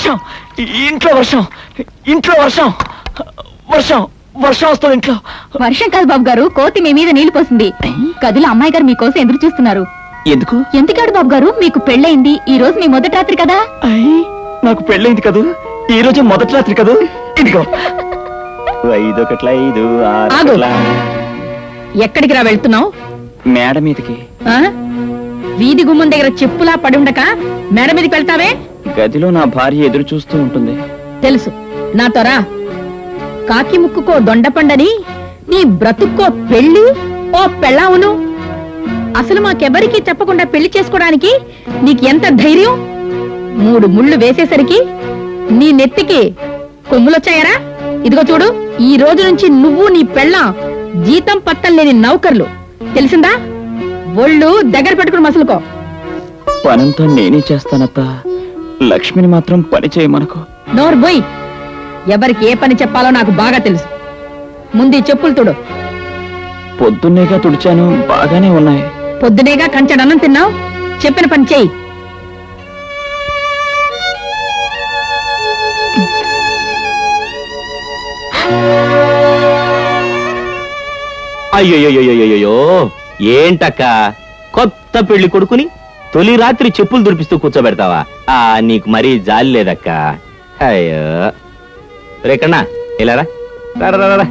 వర్షం. ఇంట్లో వర్షం. ఇంట్లో వర్షం. వర్షం. వర్షం వస్తుంది ఇంట్లో. వర్షం కాదు బాబు గారు కోతి మీ మీద నీళ్ళు పోసింది. గదిలో అమ్మాయి గారు మీకోసం ఎదురు చూస్తున్నారు. ఎందుకు? ఎందుకాడు బాబు గారు మీకు పెళ్ళయింది ఈ రోజు మీ మొదటి రాత్రి కదా? నాకు పెళ్ళైంది కదూ? ఈ రోజు మొదటి రాత్రి కదూ? ఇదిగో. ఐదు ఎక్కడికి రా వెళ్తున్నావు? మేడ మీదకి. వీధి గుమ్మం దగ్గర చెప్పులా పడి ఉండక మేడ మీదకి వెళ్తావే? గదిలో నా భార్య ఎదురు చూస్తూ ఉంటుంది. తెలుసు. నాతో రా. కాకి ముక్కుకో దొండపండని నీ బ్రతుక్కో పెళ్ళి ఓ పెళ్ళావును. అసలు మాకెవరికి చెప్పకుండా పెళ్ళి చేసుకోవడానికి నీకు ఎంత ధైర్యం? మూడు ముళ్ళు వేసేసరికి నీ నెత్తికి కొమ్ములొచ్చాయరా? ఇదిగో చూడు ఈ రోజు నుంచి నువ్వు నీ పెళ్ళాం జీతం పట్టం లేని నౌకర్లు. తెలిసిందా? ఒళ్ళు దగ్గర పెట్టుకుని మసులుకో. పనంతా నేనే చేస్తానత్త. లక్ష్మిని మాత్రం పని చేయమనకు నోరు బొయ్. ఎవరికి ఏ పని చెప్పాలో నాకు బాగా తెలుసు. ముందు ఈ చెప్పులు తుడు. పొద్దున్నేగా తుడిచాను బాగానే ఉన్నాయి. పొద్దునేగా కంచెడన్నం తిన్నావు? చెప్పిన పని చెయ్యి అయ్యోయ్యోయ్యోయ్యో ఏంటక్క? కొత్త పెళ్ళి కొడుకుని తొలి రాత్రి చెప్పులు దురిపిస్తూ కూర్చోబెడతావా? ఆ నీకు మరీ జాలి లేదక్క. అయ్యో. రేకన్నా ఇలారా రా,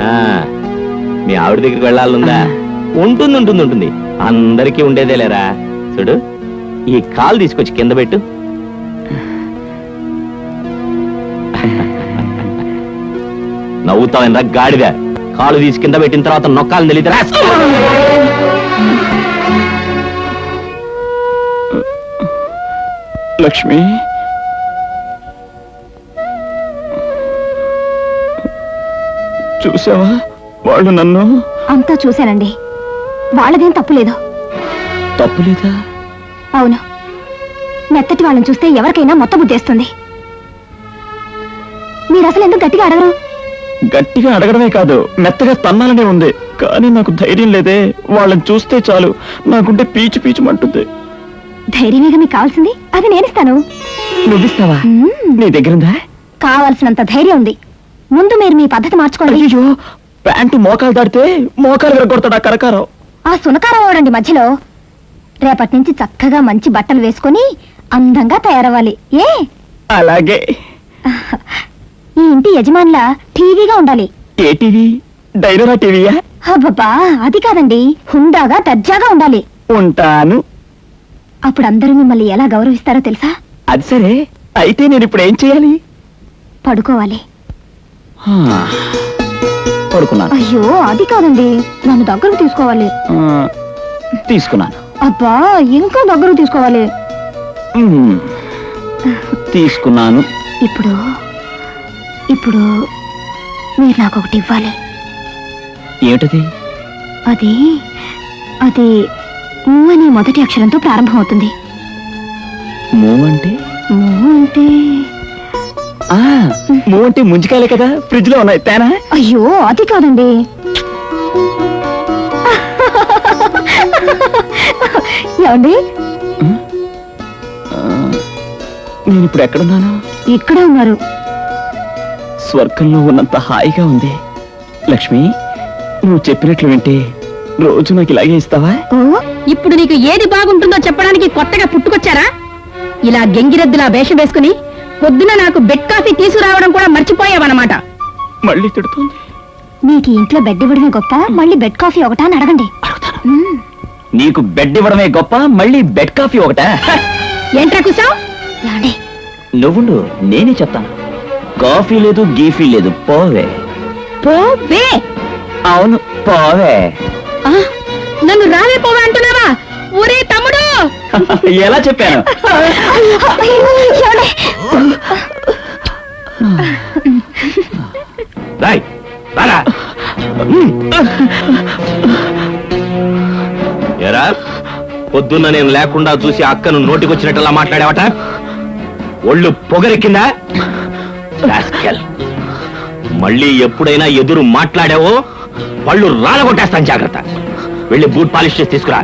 ఆ, మీ ఆవిడ దగ్గరికి వెళ్ళాలనుందా? ఉంటుంది ఉంటుంది ఉంటుంది. అందరికీ ఉండేదే లేరా? చూడు ఈ కాలు తీసుకొచ్చి కింద పెట్టు. నవ్వుతావని గాడిద? కాలు తీసి కింద పెట్టిన తర్వాత నొక్కాలని తెలియదు లక్ష్మి. చూసావా? వాళ్ళు నన్ను? అంతా చూశానండి. వాళ్ళదేం తప్పులేదు. తప్పులేదా? అవును. మెత్తటి వాళ్ళని చూస్తే ఎవరికైనా మొత్తం బుద్ధేస్తుంది మీరు అసలు ఎందుకు గట్టిగా అడగరు? గట్టిగా అడగడమే కాదు మెత్తగా తన్నాలనే ఉంది. కానీ నాకు ధైర్యం లేదే. వాళ్ళని చూస్తే చాలు. నాకుంటే పీచు పీచుమంటుంది. ధైర్యమేగా మీకు కావాల్సింది. అది నేనిస్తాను. నువ్విస్తావా? నీ దగ్గరుందా? కావాల్సినంత ధైర్యం ఉంది. ముందు మీరు మీ పద్ధతి మార్చుకోండి. అయ్యో ప్యాంటు మోకాలు దాడితే మోకాలు విరగొడతాడు ఆ కరకారం. ఆ సునకారం అవడండి మధ్యలో? రేపటి నుంచి చక్కగా మంచి బట్టలు వేసుకొని అందంగా తయారవ్వాలి. ఏ? అలాగే. ఈ ఇంటి యజమానుల టీవీగా ఉండాలి. ఏ టీవీ? డైనరా టీవీయా? అబ్బబ్బా అది కాదండి. హుందాగా దర్జాగా ఉండాలి. ఉంటాను. అప్పుడు అందరూ మిమ్మల్ని ఎలా గౌరవిస్తారో తెలుసా? అది సరే. అయితే నేను ఇప్పుడు ఏం చేయాలి? పడుకోవాలి. హా, పడుకున్నాను. అయ్యో అది కాదండి. నన్ను దగ్గరకు తీసుకోవాలి. ఆ, తీసుకున్నాను. అబ్బా ఇంకా దగ్గరకు తీసుకోవాలి. మ్మ్. తీసుకున్నాను. ఇప్పుడు ఇప్పుడు మీరు నాకు ఒకటి ఇవ్వాలి. ఏమిటది? అది అది ఊ అనే మొదటి అక్షరంతో ప్రారంభమవుతుంది. మూవ్ అంటే? ఆ, అంటే ముంజికాయలే కదా ఫ్రిడ్జ్లో ఉన్నాయి తేనా? అయ్యో అది కాదండి. ఏమండి? నేను ఇప్పుడు ఎక్కడున్నాను? ఇక్కడే ఉన్నారు. స్వర్గంలో ఉన్నంత హాయిగా ఉంది. లక్ష్మి నువ్వు చెప్పినట్లు వింటే రోజు నాకు ఇలాగే ఇస్తావా? ఇప్పుడు నీకు ఏది బాగుంటుందో చెప్పడానికి కొత్తగా పుట్టుకొచ్చారా? ఇలా గెంగిరెద్దులా వేషం వేసుకుని పొద్దున నాకు బెడ్ కాఫీ తీసుకురావడం కూడా మర్చిపోయావన్నమాట. మళ్ళీ తిడుతుంది. నీకు ఇంట్లో బెడ్ ఇవ్వడమే గొప్ప మళ్ళీ బెడ్ కాఫీ ఒకటా అని అడగండి. నీకు బెడ్ ఇవ్వడమే గొప్ప మళ్ళీ బెడ్ కాఫీ ఒకటా! ఏంట్రా కుసావ్ నువ్వుండు నేనే చెప్తాను. కాఫీ లేదు గీఫీ లేదు పోవే. పోవే? అవును పోవే. నన్ను రావే పోవే అంటున్నావా? ఒరే తమ్ముడు! ఎలా చెప్పాను? రాయ్ రారా. ఎరా పొద్దున్న నేను లేకుండా చూసి అక్కను నోటికొచ్చినట్టలా మాట్లాడావట? ఒళ్ళు పొగరెక్కిందా. మళ్ళీ ఎప్పుడైనా ఎదురు మాట్లాడావో? పళ్ళు రాలగొట్టేస్తాను జాగ్రత్త. వెళ్ళి బూట్ పాలిష్ చేసి తీసుకురా.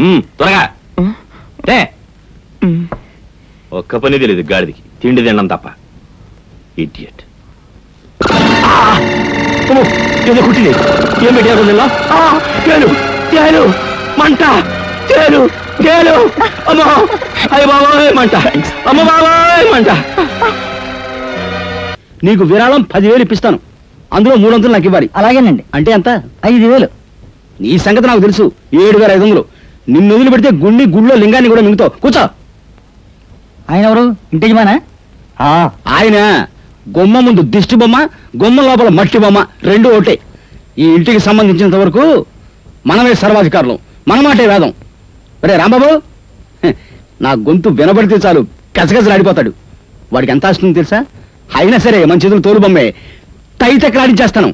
ఉమ్, త్వరగా. టే. ఒక్క పని తెలియదు గాడిదికి. తిండి తినడం తప్ప. ఇడియట్ ఏదో కుట్టింది. ఏం పెట్టారు తేలు తేలు మంట తేలు తేలు. అమ్మా అయ్య బాబాయ్ మంట. అమ్మ బాబాయ్ మంట. నీకు విరాళం పదివేలు ఇప్పిస్తాను. అందులో మూడొంతులు నాకు ఇవ్వాలి. అలాగేనండి. అంటే ఎంత? ఐదు వేలు. నీ సంగతి నాకు తెలుసు. ఏడు వేల ఐదు వందలు. నిన్ను వదిలి పెడితే గుండి గుళ్ళో లింగాన్ని కూడా మింగుతావు. కూర్చో. ఆయన ఎవరు? ఇంటి యజమానా? ఆయన గుమ్మ ముందు దిష్టి బొమ్మ గుమ్మ లోపల మట్టి బొమ్మ రెండు ఒకటే ఈ ఇంటికి సంబంధించినంత వరకు మనమే సర్వాధికారులు. మన మాటే వేదం. రే రాంబాబు నా గొంతు వినబడితే చాలు గజగజలాడిపోతాడు. వాడికి ఎంత ఆస్తుంది తెలుసా? అయినా సరే మన చేతులు తోలు బొమ్మే. తైతెక్కలాడించేస్తాను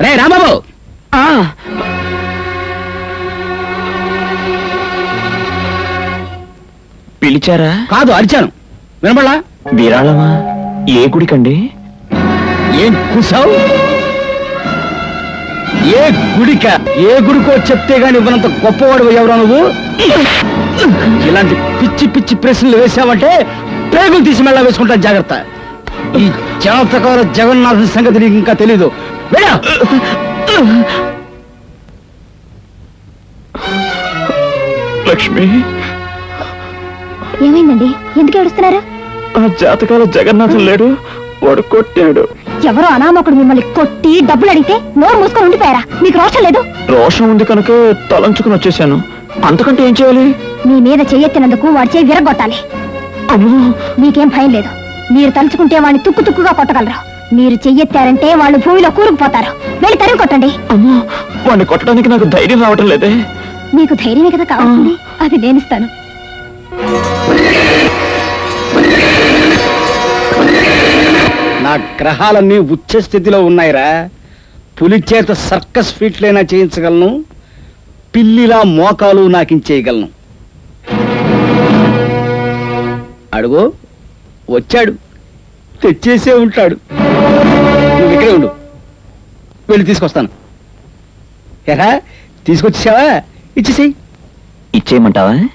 రే రాంబాబు! పిలిచారా? కాదు అరిచాను. వినబడలా విరాళమా? ఏ గుడికండి? ఏం కూసావు ఏ గుడిక? ఏ గుడికో చెప్తే గాని ఇవ్వనంత గొప్పవాడు ఎవరా నువ్వు? ఇలాంటి పిచ్చి పిచ్చి ప్రశ్నలు వేసావంటే పేగులు తీసి మెళ్ళ వేసుకుంటా జాగ్రత్త. ఈ జాతకాల జగన్నాథ సంగతి నీకు ఇంకా తెలీదు. వెళ్ళా. లక్ష్మి ఏమైందండి? ఎందుకు ఏడుస్తున్నారు? ఆ జాతకాల జగన్నాథం లేడు వాడు కొట్టాడు. ఎవరో అనామకుడు మిమ్మల్ని కొట్టి డబ్బులు అడిగితే నోరు మూసుకొని ఉండిపోయారా? మీకు రోషం లేదు? రోషం ఉంది కనుక తలంచుకుని వచ్చేసాను అంతకంటే ఏం చేయాలి? మీ మీద చెయ్యెత్తినందుకు వాడి చేయి విరగొట్టాలి అమ్మో! మీకేం భయం లేదు. మీరు తలుచుకుంటే వాడిని తుక్కు తుక్కుగా కొట్టగలరు. మీరు చెయ్యెత్తారంటే వాళ్ళు భూమిలో కూరుకుపోతారు. వెళ్ళి తరిమి కొట్టండి. అమ్మో! వాడిని కొట్టడానికి నాకు ధైర్యం రావటం లేదే. మీకు ధైర్యమే కదా కావాల్సింది? అది నేనిస్తాను. నా గ్రహాలన్నీ ఉచ్చ స్థితిలో ఉన్నాయిరా. పులి చేత సర్కస్ ఫీట్లైనా చేయించగలను. పిల్లిలా మోకాలు నాకించేయగలను. అడుగు వచ్చాడు. తెచ్చేసే ఉంటాడు. నువ్వు ఇక్కడే ఉండు. వెళ్ళి తీసుకొస్తాను. ఎరా తీసుకొచ్చేసావా? ఇచ్చేసేయి. ఇచ్చేయమంటావా?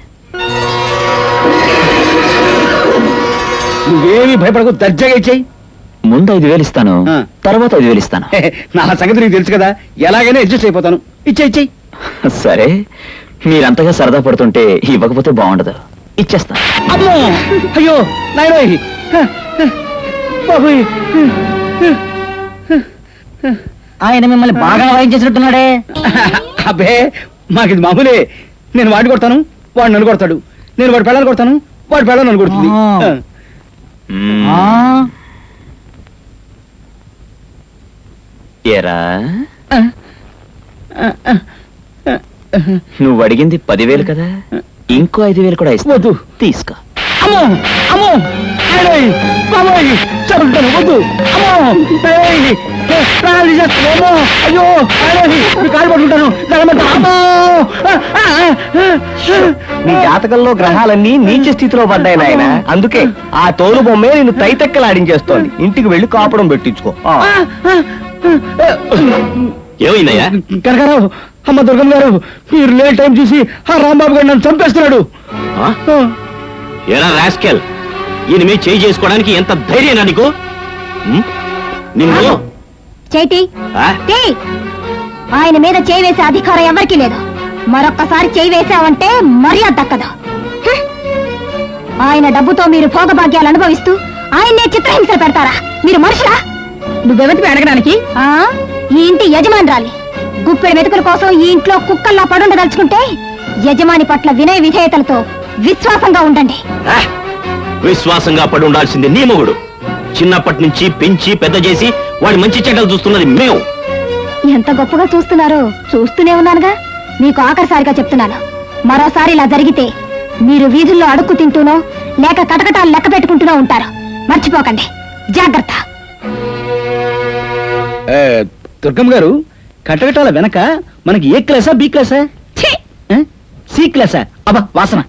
నువ్వేమీ భయపడకు దర్జాగా ఇచ్చేయి. ముందు ఐదు వేలు ఇస్తాను ఆ. తర్వాత ఐదు వేలు ఇస్తాను. నా సంగతి నీకు తెలుసు కదా ఎలాగైనా అడ్జస్ట్ అయిపోతాను. ఇచ్చే ఇచ్చేయి. సరే మీరంతగా సరదా పడుతుంటే ఇవ్వకపోతే బాగుండదు. ఇచ్చేస్తా. అమ్మో! అయ్యో నాయనోయ్! బాబోయ్! ఆయన మిమ్మల్ని బాగా వాయించేసినట్టున్నాడే అబ్బే మాకిది మామూలే. నేను వాడిని కొడతాను వాడు నన్ను కొడతాడు. నేను వాడి పిల్లలు కొడతాను వాడి పిల్లలు నన్ను కొడుతుంది. ఆ. మ్మ్. ఆ, ఏరా నువ్వు అడిగింది పదివేలు కదా? ఇంకో ఐదు వేలు కూడా ఇస్తా. తీసుకో. అమ్మో అమ్మో బాబోయ్ చదువుతాను వద్దు అమ్మో అయ్యో మీ కాలు పట్టుకుంటాను. అమ్మో! నీ జాతకంలో గ్రహాలన్నీ నీచ స్థితిలో పడ్డాయి నాయన. అందుకే ఆ తోలు బొమ్మే నిన్ను తైతెక్కలాడించేస్తోంది ఇంటికి వెళ్ళి కాపురం పెట్టించుకో. ఆ. ఏమైందయ్యా? కనకారావు అమ్మ దుర్గమ్మ గారు మీరు లేట్ టైం చూసి ఆ రాంబాబు గారు నన్ను చంపేస్తున్నాడు. ఆ? ఎరా రాస్కెల్? ఈయన మీద చేయి చేసుకోవడానికి ఎంత ధైర్యం నీకు? నిన్ను? చేతి ఆ? చేయి ఆయన మీద చేయి వేసే అధికారం ఎవరికీ లేదు. మరొక్కసారి చేయి వేసావంటే మర్యాద దక్కదు. ఆయన డబ్బుతో మీరు భోగభాగ్యాలు అనుభవిస్తూ ఆయన్నే చిత్రహింసలు పెడతారా? మీరు మనుషులా? నువ్వెవతివి అడగడానికి? ఆ? ఈ ఇంటి యజమానురాలి. గుప్పెడు మెతుకుల కోసం ఈ ఇంట్లో కుక్కల్లా పడుండదలుచుకుంటే యజమాని పట్ల వినయ విధేయతలతో విశ్వాసంగా ఉండండి. ఆ? విశ్వాసంగా పడి ఉండాల్సింది నీ మొగుడు. చిన్నప్పటి నుంచి పెంచి పెద్ద చేసి వాడి మంచి చెడ్డలు చూస్తున్నది మేము. ఎంత గొప్పగా చూస్తున్నారో చూస్తూనే ఉన్నానుగా. మీకు ఆఖరిసారిగా చెప్తున్నాను. మరోసారి ఇలా జరిగితే మీరు వీధుల్లో అడుక్కు తింటూనో లేక కటకటాలు లెక్క పెట్టుకుంటూనో ఉంటారు. మర్చిపోకండి. జాగ్రత్త. దుర్గమ్మ గారు కటకటాల వెనక మనకి ఏ క్లాసా బి క్లాసా? సి క్లాసా? అబ్బా వాసన.